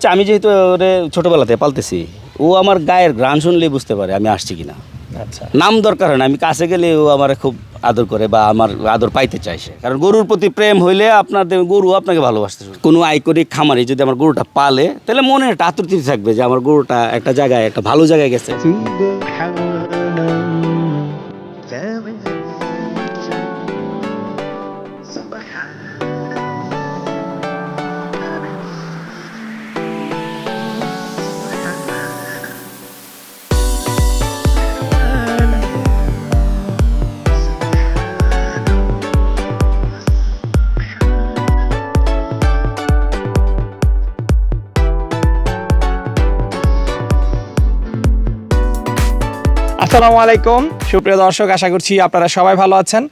আচ্ছা, আমি যেহেতু ওরে ছোটোবেলাতে পালতেছি ও আমার গায়ের গ্রান শুনলেই বুঝতে পারে আমি আসছি কিনা। আচ্ছা। নাম দরকার হয় না আমি কাছে গেলে ও আমার খুব আদর করে বা আমার আদর পাইতে চাইছে কারণ গরুর প্রতি প্রেম হইলে আপনার গরু আপনাকে ভালোবাসতে। কোনো আইকনিক খামারি যদি আমার গরুটা পালে তাহলে মনে একটা আতৃপ্তি থাকবে যে আমার গরুটা একটা জায়গায় একটা ভালো জায়গায় গেছে। আসসালামু আলাইকুম। সুপ্রিয় দর্শক, আশা করছি আপনারা সবাই ভালো আছেন।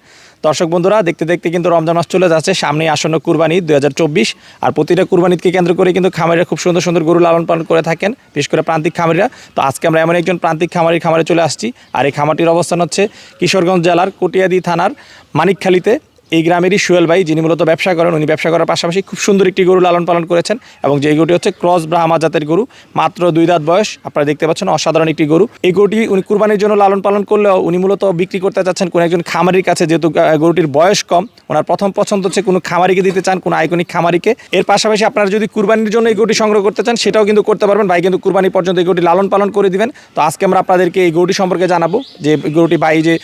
দর্শক বন্ধুরা, দেখতে দেখতে কিন্তু রমজান মাস চলে যাচ্ছে। সামনে আসন্ন কুরবানি দু হাজার চব্বিশ, আর প্রতিটা কুরবানিকে কেন্দ্র করে কিন্তু খামারিরা খুব সুন্দর সুন্দর গরু লালন পালন করে থাকেন, বিশেষ করে প্রান্তিক খামারিরা। তো আজকে আমরা এমন একজন প্রান্তিক খামারির খামারে চলে আসছি, আর এই খামারটির অবস্থান হচ্ছে কিশোরগঞ্জ জেলার কটিয়াদি থানার মানিকখালীতে। এই গ্রামেরই সুয়েল ভাই, যিনি মূলত ব্যবসা করেন, উনি ব্যবসা করার পাশাপাশি খুব সুন্দর একটি গরু লালন পালন করেছেন এবং যে গরুটি হচ্ছে ক্রস ব্রাহ্মা জাতের গরু, মাত্র দুই দাঁত বয়স, আপনারা দেখতে পাচ্ছেন অসাধারণ একটি গরু। এই গরুটি উনি কুরবানির জন্য লালন পালন করলেও উনি মূলত বিক্রি করতে চাচ্ছেন কোনো একজন খামারির কাছে, যেহেতু গরুটির বয়স কম, ওনার প্রথম পছন্দ হচ্ছে কোনো খামারিকে দিতে চান, কোনো আইকনিক খামারিকে। এর পাশাপাশি আপনারা যদি কুরবানির জন্য এই গরুটি সংগ্রহ করতে চান, সেটাও কিন্তু করতে পারবেন। ভাই কিন্তু কুরবানি পর্যন্ত এই গরুটি লালন পালন করে দিবেন। তো আজকে আমরা আপনাদেরকে এই গরুটি সম্পর্কে জানাব, যে গরুটি ভাই যে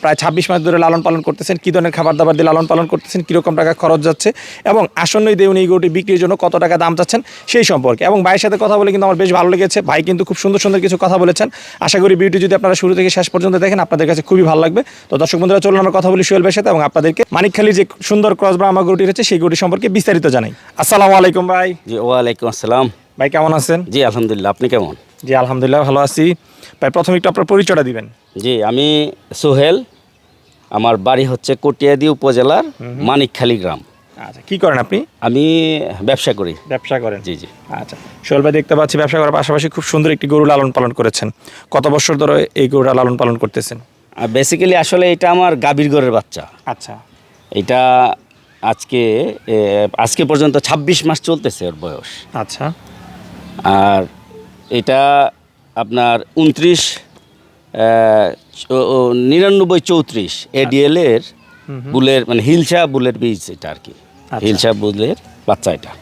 প্রায় ছাব্বিশ মাস ধরে লালন পালন করতেছেন, কী ধরনের খাবার দাবার দিয়ে লালন পালন করতেছেন কীরকম টাকা খরচ যাচ্ছে এবং আসন্নই দিয়ে উনি এই গরুটি বিক্রির জন্য কত টাকা দাম চাচ্ছেন সেই সম্পর্কে। এবং ভাইয়ের সাথে কথা বলে কিন্তু আমার বেশ ভালো লেগেছে। ভাই কিন্তু খুব সুন্দর সুন্দর কিছু কথা বলেছেন। আশা করি ভিডিও যদি আপনারা শুরু থেকে শেষ পর্যন্ত দেখেন আপনাদের কাছে খুবই ভালো লাগবে। তো দর্শক বন্ধুরা চলুন আমরা কথা বলি সোহেল ভাইয়ের সাথে এবং আপনাদেরকে মানিকখালী যে সুন্দর ক্রস ব্রাহ্মা গরুটি রয়েছে সেই গরুটি সম্পর্কে বিস্তারিত জানাই। আসসালামু আলাইকুম ভাই। জি ওয়ালাইকুম আসসালাম। ভাই কেমন আছেন? জি আলহামদুলিল্লাহ। আপনি কেমন? জি আলহামদুলিল্লাহ ভালো আছি। ভাই প্রথমে একটু আপনার পরিচয়টা দিবেন। জি আমি সোহেল। আমার বাড়ি হচ্ছে কটিয়াদি উপজেলার মানিকখালী গ্রাম। আচ্ছা কি করেন আপনি? আমি ব্যবসা করি। ব্যবসা করেন? জি জি। আচ্ছা সোহেল ভাই দেখতে পাচ্ছি ব্যবসা করার পাশাপাশি খুব সুন্দর একটি গরু লালন পালন করেছেন। কত বছর ধরে এই গরুটা লালন পালন করতেছেন? আর বেসিক্যালি আসলে এটা আমার গাভীর ঘরের বাচ্চা। আচ্ছা। এটা আজকে আজকে পর্যন্ত ২৬ মাস চলতেছে ওর বয়স। আচ্ছা। আর এটা আপনার উনত্রিশ নিরানব্বই চৌত্রিশ এডিএল এর বুলের মানে হিলসা বুলের বীজ এটা আর কি। আচ্ছা। হিলসা বুলের বাচ্চা এটা।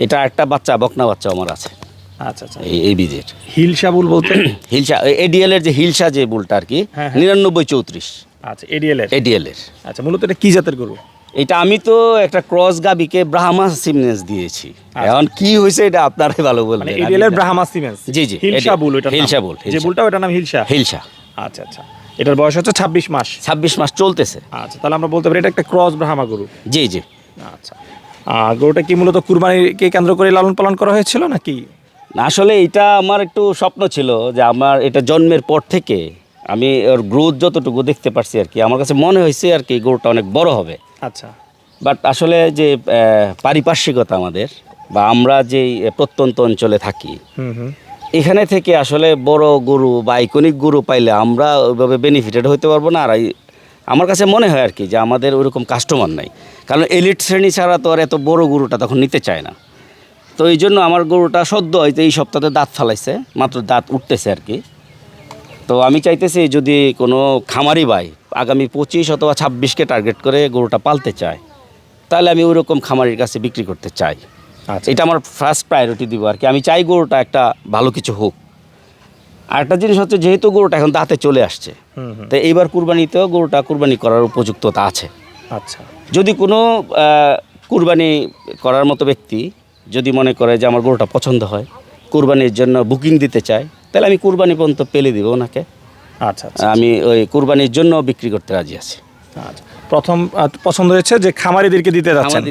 এটা একটা বাচ্চা বকনা বাচ্চা আমার আছে। আচ্ছা আচ্ছা। এই এই বীজের। হিলসা বুল বলতে? হিলসা এডিএল এর যে হিলসা যে বুলটা আর কি হ্যাঁ, হ্যাঁ। নিরানব্বই চৌত্রিশ আচ্ছা এডিএল এর এডিএল এর আচ্ছা মূলত এটা কি জাতের গরু? এটা আমি তো একটা ক্রস গাবিকে ব্রাহ্মা সিমনেস দিয়েছি। এখন কি হয়েছে এটা আপনারাই ভালো আচ্ছা। মানে বলবেন এডিএল এর ব্রাহ্মা সিমেন্স। জি, জি, হিলসা বুল ওটা হিলসা বুল, যে। বুলটা ওটার নাম হিলসা হিলসা আচ্ছা আচ্ছা। এটার বয়স হচ্ছে ছাব্বিশ মাস। ছাব্বিশ মাস চলতেছে। আচ্ছা তাহলে আমরা বলতে পারি এটা একটা ক্রস ব্রাহ্মা গরু। জি জি। আচ্ছা। আর গরুটা কি মূলত কুরবানিকে কেন্দ্র করে লালন পালন করা হয়েছিল নাকি? না, আসলে এটা আমার একটু স্বপ্ন ছিল যে আমার এটা জন্মের পর থেকে আমি ওর গ্রোথ যতটুকু দেখতে পারছি আর কি আমার কাছে মনে হয়েছে আর কি গরুটা অনেক বড় হবে। আচ্ছা। বাট আসলে যে পারিপার্শ্বিকতা আমাদের বা আমরা যেই প্রত্যন্ত অঞ্চলে থাকি এখানে থেকে আসলে বড় গরু বা আইকনিক গরু পাইলে আমরা ওইভাবে বেনিফিটেড হতে পারব না। আর এই- আমার কাছে মনে হয় আর কি যে আমাদের ওইরকম কাস্টমার নাই। কারণ এলিট শ্রেণি ছাড়া তো আর এত বড় গরুটা তখন নিতে চায় না। তো এই জন্য আমার গরুটা সদ্য হয়তো এই সপ্তাহে দাঁত ফালাইছে মাত্র দাঁত উঠতেছে আর কি। তো আমি চাইতেছি যদি কোনো খামারি ভাই আগামী পঁচিশ অথবা ছাব্বিশকে টার্গেট করে গরুটা পালতে চায়। তাহলে আমি ওইরকম খামারের কাছে বিক্রি করতে চাই। আচ্ছা। এটা আমার ফার্স্ট প্রায়োরিটি দিব আর কি। আমি চাই গরুটা একটা ভালো কিছু হোক। আর একটা জিনিস হচ্ছে যেহেতু গরুটা এখন দাঁতে চলে আসছে তো এইবার কুরবানিতেও গরুটা কুরবানি করার উপযুক্ততা আছে। আচ্ছা। যদি কোনো কুরবানি করার মতো ব্যক্তি যদি মনে করে যে আমার গরুটা পছন্দ হয় কুরবানির জন্য বুকিং দিতে চায় তাহলে আমি কুরবানি পর্যন্ত পেলে দিব ওনাকে। আচ্ছা আচ্ছা আমি ওই কুরবানির জন্য বিক্রি করতে রাজি আছি। আচ্ছা। প্রথম পছন্দ হয়েছে যে খামারিদেরকে দিতে যাচ্ছেন।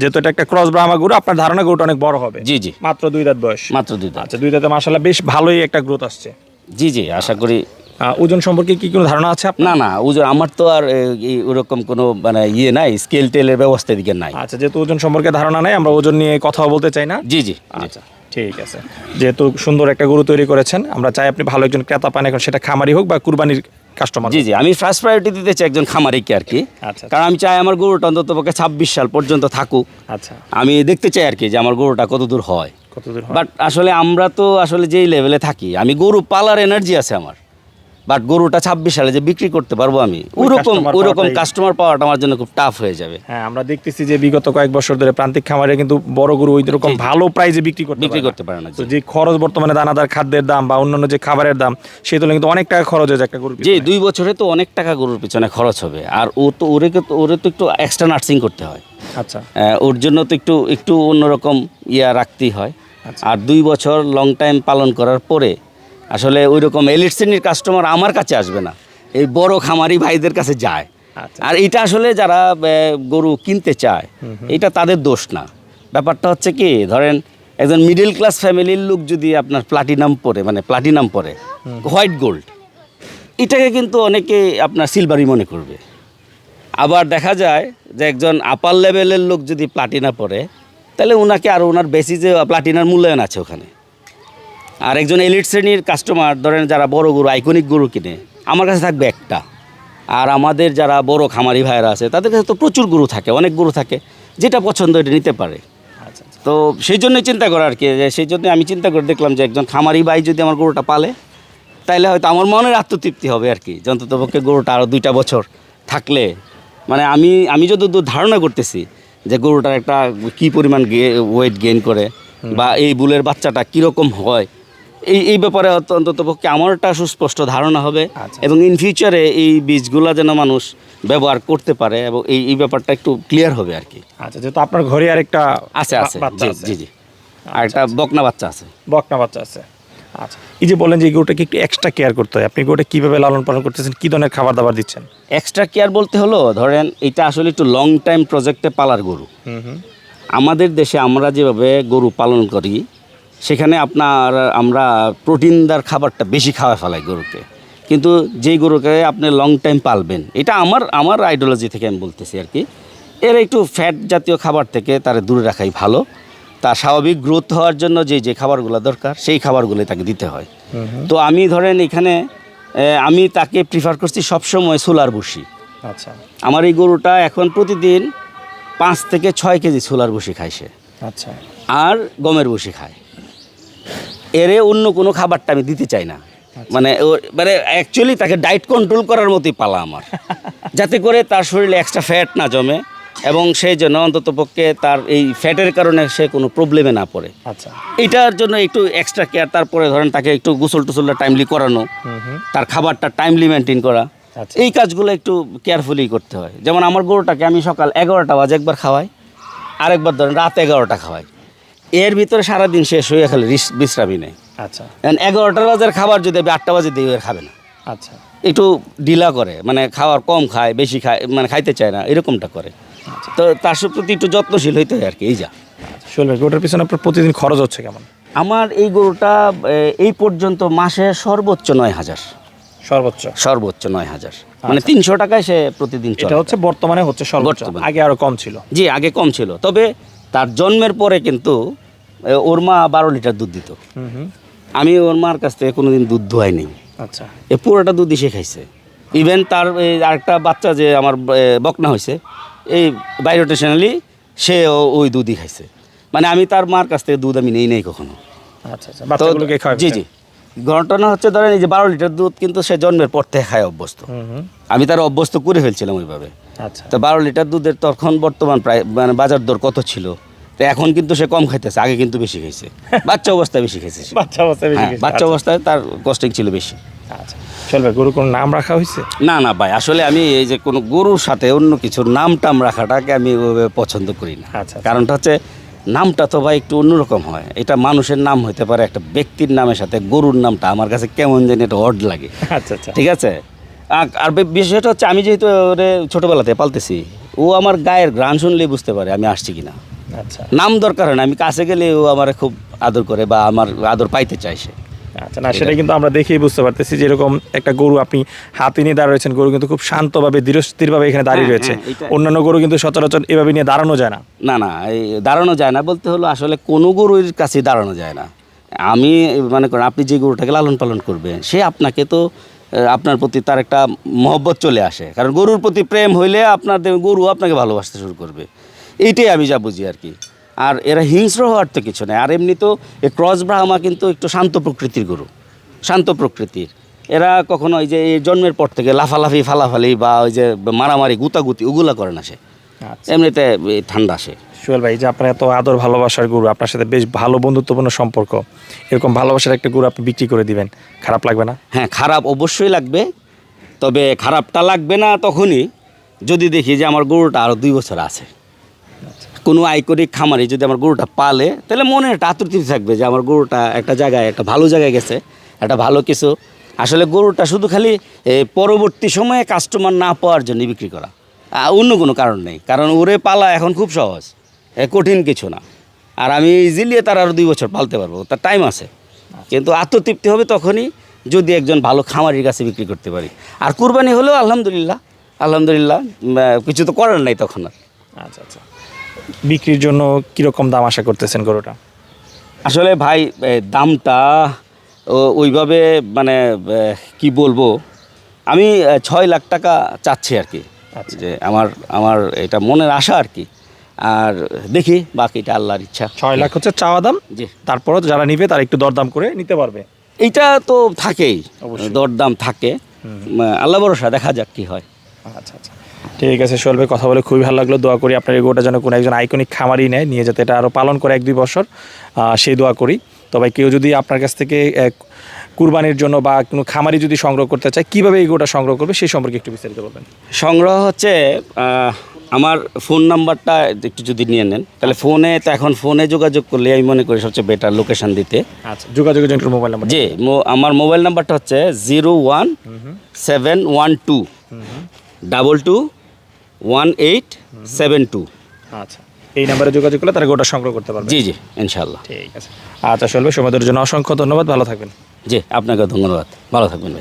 যেহেতু এটা একটা ক্রস ব্রাহ্মা গরু আপনার ধারণা গরুটা অনেক বড় হবে। জি জি। মাত্র দুই দাঁত বয়স। মাত্র দুই দাঁত। আচ্ছা দুই দাঁতে মাসাল্লাহ বেশ ভালোই একটা গ্রোথ আসছে। জি জি আশা করি। ওজন সম্পর্কে কি কোনো ধারণা আছে না না ওজন আমার তো আর ওরকম কোনো মানে ইয়ে নাই স্কেল টেলের ব্যবস্থা এদিকে নাই। আচ্ছা যেহেতু ওজন সম্পর্কে ধারণা নাই আমরা ওজন নিয়ে কথা বলতে চাই না। জি জি জি। আচ্ছা। ঠিক আছে। যেহেতু সুন্দর একটা গরু তৈরি করেছেন আমরা চাই আপনি ভালো একজন ক্রেতা পান এখন সেটা খামারি হোক বা কুরবানির কাস্টমার জি জি আমি ফার্স্ট প্রায়োরিটি দিতে চাই একজন খামারিকে আর কি। আচ্ছা। কারণ আমি চাই আমার গরুটা অন্তত পক্ষে ছাব্বিশ সাল পর্যন্ত থাকুক। আচ্ছা। আমি দেখতে চাই আর কি যে আমার গরুটা কতদূর হয়। কতদূর বাট আসলে আমরা তো আসলে যেই লেভেলে থাকি আমি গরু পালার এনার্জি আছে আমার। বাট গরুটা ছাব্বিশ সালে যে বিক্রি করতে পারব আমি ওরকম ওরকম কাস্টমার পাওয়াটা আমার জন্য খুব টাফ হয়ে যাবে। হ্যাঁ আমরা দেখতেছি যে বিগত কয়েক বছর ধরে প্রান্তিক খামারে কিন্তু বড় গরু ওই রকম ভালো প্রাইজে বিক্রি করতে বিক্রি করতে পারে না তো যে খরচ বর্তমানে দানাদার খাদ্যের দাম বা অন্যান্য যে খাবারের দাম সেই তুলনায় কিন্তু অনেক টাকা খরচ হয়ে যায় একটা গরু জি দুই বছরে তো অনেক টাকা গরুর পিছনে খরচ হবে। আর ও তো ওরে তো ওরে তো একটু এক্সট্রা নার্সিং করতে হয়। আচ্ছা। ওর জন্য তো একটু একটু অন্যরকম ইয়া রাখতেই হয়। আচ্ছা। আর দুই বছর লং টাইম পালন করার পরে আসলে ওই রকম এলিট শ্রেণির কাস্টমার আমার কাছে আসবে না। এই বড় খামারি ভাইদের কাছে যায়। আচ্ছা। আর এটা আসলে যারা গরু কিনতে চায় এটা তাদের দোষ না। ব্যাপারটা হচ্ছে কি ধরেন একজন মিডল ক্লাস ফ্যামিলির লোক যদি আপনার প্লাটিনাম পরে মানে প্লাটিনাম পরে হোয়াইট গোল্ড এটাকে কিন্তু অনেকে আপনার সিলভারই মনে করবে। আবার দেখা যায় যে একজন আপার লেভেলের লোক যদি প্লাটিনা পড়ে তাহলে ওনাকে আর ওনার বেশি যে প্লাটিনার মূল্যায়ন আছে ওখানে। আর একজন এলিট শ্রেণির কাস্টমার ধরেন যারা বড় গরু আইকনিক গরু কিনে আমার কাছে থাকবে একটা। আর আমাদের যারা বড় খামারি ভাইয়েরা আছে তাদের কাছে তো প্রচুর গরু থাকে অনেক গরু থাকে যেটা পছন্দ এটা নিতে পারে। আচ্ছা আচ্ছা। তো সেই জন্যই চিন্তা করা আর কি যে সেই জন্য আমি চিন্তা করে দেখলাম যে একজন খামারি ভাই যদি আমার গরুটা পালে তাইলে হয়তো আমার মনের আত্মতৃপ্তি হবে আর কি যে পক্ষে গরুটা আরও দুইটা বছর থাকলে। মানে আমি আমি যতদূর ধারণা করতেছি যে গরুটার একটা কী পরিমাণ ওয়েট গেইন করে বা এই বুলের বাচ্চাটা কীরকম হয় এই এই ব্যাপারে অন্তত পক্ষে আমার একটা সুস্পষ্ট ধারণা হবে আচ্ছা। এবং ইন ফিউচারে এই বীজগুলা যেন মানুষ ব্যবহার করতে পারে এবং এই এই ব্যাপারটা একটু ক্লিয়ার হবে আর কি। আচ্ছা যেহেতু আপনার ঘরে আরেকটা আছে আছে। জি আছে। জি জি। আর একটা বকনা বাচ্চা আছে। বকনা বাচ্চা আছে। আচ্ছা এই যে বলেন যে গরুটাকে একটু এক্সট্রা কেয়ার করতে হয় আপনি গরুটা কীভাবে লালন পালন করতেছেন কি ধরনের খাবার দাবার দিচ্ছেন? এক্সট্রা কেয়ার বলতে হলো ধরেন এটা আসলে একটু লং টাইম প্রজেক্টে পালার গরু। আমাদের দেশে আমরা যেভাবে গরু পালন করি সেখানে আপনার আমরা প্রোটিনদার খাবারটা বেশি খাওয়া ফেলাই গরুকে। কিন্তু যেই গরুকে আপনি লং টাইম পালবেন এটা আমার আমার আইডিওলজি থেকে আমি বলতেছি আর কি এর একটু ফ্যাট জাতীয় খাবার থেকে তার দূরে রাখাই ভালো। তার স্বাভাবিক গ্রোথ হওয়ার জন্য যে যে খাবারগুলো দরকার সেই খাবারগুলো তাকে দিতে হয়। তো আমি ধরেন এখানে আমি তাকে প্রিফার করছি সবসময় সোলার বসি আচ্ছা। আমার এই গরুটা এখন প্রতিদিন পাঁচ থেকে ছয় কেজি সোলার বসি খায় সে। আচ্ছা। আর গমের বসি খায়। এরে অন্য কোনো খাবারটা আমি দিতে চাই না। মানে ও- মানে অ্যাকচুয়ালি তাকে ডায়েট কন্ট্রোল করার মতোই পালা আমার। যাতে করে তার শরীরে এক্সট্রা ফ্যাট না জমে এবং সেই জন্য অন্তত পক্ষে তার এই ফ্যাটের কারণে সে কোনো প্রবলেমে না পড়ে। আচ্ছা। এটার জন্য একটু এক্সট্রা কেয়ার তারপরে ধরেন তাকে একটু গোসল টুসলটা টাইমলি করানো তার খাবারটা টাইমলি মেনটেন করা। আচ্ছা। এই কাজগুলো একটু কেয়ারফুলি করতে হয়। যেমন আমার গরুটাকে আমি সকাল এগারোটা বাজে একবার খাওয়াই আরেকবার ধরেন রাত এগারোটা খাওয়াই। এর ভিতরে সারাদিন শেষ হয়ে খালি বিশ্রামই নেই। আচ্ছা। এগারোটার বাজার খাবার যদি আটটা বাজে দিই খাবে না। আচ্ছা। একটু ডিলা করে মানে খাওয়ার কম খায় বেশি খায় মানে খাইতে চায় না এরকমটা করে। তো তার প্রতি একটু যত্নশীল হইতে হয় আর কি এই যা। শোল ভাই গরুটার পিছনে আপনার প্রতিদিন খরচ হচ্ছে কেমন? আমার এই গরুটা এই পর্যন্ত মাসে সর্বোচ্চ নয় হাজার। সর্বোচ্চ? সর্বোচ্চ নয় হাজার। মানে তিনশো টাকায় সে প্রতিদিন এটা হচ্ছে বর্তমানে হচ্ছে সর্বোচ্চ আগে আরও কম ছিল। জি আগে কম ছিল। তবে তার জন্মের পরে কিন্তু ওর মা বারো লিটার দুধ দিত। আমি ওর মার কাছ থেকে কোনোদিন দুধ দোয়াইনি আচ্ছা। এ পুরোটা দুধ সে খাইছে। ইভেন তার এই আরেকটা বাচ্চা যে আমার বকনা হয়েছে এই বাইরোটেশনালি সে ওই দুধই খাইছে। মানে আমি তার মার কাছ থেকে দুধ আমি নেই নেই কখনো। আচ্ছা আচ্ছা। জি জি। ঘটনা হচ্ছে ধরেন এই যে বারো লিটার দুধ কিন্তু সে জন্মের পর থেকে খায় অভ্যস্ত। আমি তার অভ্যস্ত করে ফেলছিলাম ওইভাবে। আচ্ছা। তো বারো লিটার দুধের তখন বর্তমান প্রায় মানে বাজার দর কত ছিল? তো এখন কিন্তু সে কম খাইতেছে আগে কিন্তু বেশি খাইছে। বাচ্চা অবস্থায় বেশি খাইছে বাচ্চা অবস্থায় বেশি হ্যাঁ, বাচ্চা অবস্থায় তার কস্টিং ছিল বেশি। আচ্ছা। ভাই গরু কোনো নাম রাখা হয়েছে? না না ভাই আসলে আমি এই যে কোনো গরুর সাথে অন্য কিছুর নাম টাম রাখাটাকে আমি পছন্দ করি না। আচ্ছা, আচ্ছা। কারণটা হচ্ছে নামটা তো ভাই একটু অন্যরকম হয়। এটা মানুষের নাম হতে পারে একটা ব্যক্তির নামের সাথে গরুর নামটা। আমার কাছে কেমন জানি একটা অড লাগে। আচ্ছা আচ্ছা। ঠিক আছে? আর বিষয়টা হচ্ছে আমি যেহেতু ওরে ছোটোবেলাতে পালতেছি ও আমার গায়ের গ্রান শুনলেই বুঝতে পারে আমি আসছি কিনা। আচ্ছা নাম দরকার হয় না আমি কাছে গেলে ও আমার খুব আদর করে বা আমার আদর পাইতে চাই সে। আচ্ছা না সেটা কিন্তু আমরা দেখেই বুঝতে পারতেছি যে এরকম একটা গরু আপনি হাতে নিয়ে দাঁড়িয়ে রয়েছেন গরু কিন্তু খুব শান্তভাবে ধীরস্থিরভাবে এখানে দাঁড়িয়ে হ্যাঁ, রয়েছে। হ্যাঁ, অন্যান্য গরু কিন্তু সচরাচর এভাবে নিয়ে দাঁড়ানো যায় না। না না এই দাঁড়ানো যায় না বলতে হলো আসলে কোনো গরুর কাছে দাঁড়ানো যায় না। আমি মনে করেন আপনি যে গরুটাকে লালন পালন করবেন সে আপনাকে তো আপনার প্রতি তার একটা মহব্বত চলে আসে। কারণ গরুর প্রতি প্রেম হইলে আপনার গরু আপনাকে ভালোবাসতে শুরু করবে। এইটাই আমি যা বুঝি আর কি। আর এরা হিংস্র হওয়ার তো কিছু নেই। আর এমনি তো এই ক্রস ব্রাহ্মা কিন্তু একটু শান্ত প্রকৃতির গরু শান্ত প্রকৃতির। এরা কখনো ওই যে এই জন্মের পর থেকে লাফালাফি ফালাফালি বা ওই যে মারামারি গুতাগুতি ওগুলা করে না সে। আচ্ছা। এমনিতে ঠান্ডা আসে সোহেল ভাই যে আপনার এত আদর ভালোবাসার গুরু আপনার সাথে বেশ ভালো বন্ধুত্বপূর্ণ সম্পর্ক। এরকম ভালোবাসার একটা গুরু আপনি বিক্রি করে দিবেন। খারাপ লাগবে না? হ্যাঁ খারাপ অবশ্যই লাগবে। তবে খারাপটা লাগবে না তখনই যদি দেখি যে আমার গরুটা আরও দুই বছর আছে। কোনো আইকনিক খামারি যদি আমার গরুটা পালে, তাহলে মনে একটা আতৃপ্তি থাকবে যে আমার গরুটা একটা জায়গায়, একটা ভালো জায়গায় গেছে, একটা ভালো কিছু। আসলে গরুটা শুধু খালি পরবর্তী সময়ে কাস্টমার না পাওয়ার জন্য বিক্রি করা। অন্য কোনো কারণ নেই। কারণ ওরে পালা এখন খুব সহজ কঠিন কিছু না। আর আমি ইজিলি তার আরও দুই বছর পালতে পারব, তার টাইম আছে। কিন্তু আত্মতৃপ্তি হবে তখনই যদি একজন ভালো খামারির কাছে বিক্রি করতে পারি। আর কুরবানি হলেও আলহামদুলিল্লাহ আলহামদুলিল্লাহ কিছু তো করার নাই তখন আর। আচ্ছা আচ্ছা। বিক্রির জন্য কীরকম দাম আশা করতেছেন গরুটা? আসলে ভাই দামটা ওইভাবে মানে কি বলব? আমি ছয় লাখ টাকা চাচ্ছি আর কি। আচ্ছা। যে আমার আমার এটা মনের আশা আর কি। আর দেখি বাকিটা আল্লাহর ইচ্ছা। ছয় লাখ হচ্ছে চাওয়া দাম। জি। তারপরও যারা নিবে তারা একটু দরদাম করে নিতে পারবে। এইটা তো থাকেই। অবশ্যই। দরদাম থাকে। আল্লাহ ভরসা দেখা যাক কি হয়। আচ্ছা আচ্ছা। ঠিক আছে সোহেল ভাই কথা বলে খুবই ভালো লাগল। দোয়া করি আপনার এই গরুটা যেন কোনো একজন আইকনিক খামারি নেয় নিয়ে যাতে এটা আরও পালন করে এক দুই বছর। সেই দোয়া করি। তবে কেউ যদি আপনার কাছ থেকে কুরবানির জন্য বা কোনো খামারি যদি সংগ্রহ করতে চায় কীভাবে এই গোটা সংগ্রহ করবে সেই সম্পর্কে একটু বিস্তারিত বলবেন। সংগ্রহ হচ্ছে আমার ফোন নাম্বারটা একটু যদি নিয়ে নেন তাহলে ফোনে তো এখন ফোনে যোগাযোগ করলে আমি মনে করি সবচেয়ে বেটার লোকেশন দিতে। আচ্ছা যোগাযোগের জন্য মোবাইল নাম্বার জি মো- আমার মোবাইল নাম্বারটা হচ্ছে zero one seven one two double two one eight seven two. আচ্ছা এই নাম্বারে যোগাযোগ করলে তারা গোটা সংগ্রহ করতে পারবে। জি জি ইনশাল্লাহ ঠিক আছে। আচ্ছা চলবে সময়ের জন্য অসংখ্য ধন্যবাদ। ভালো থাকবেন। জি আপনাকে ধন্যবাদ। ভালো থাকবেন ভাই।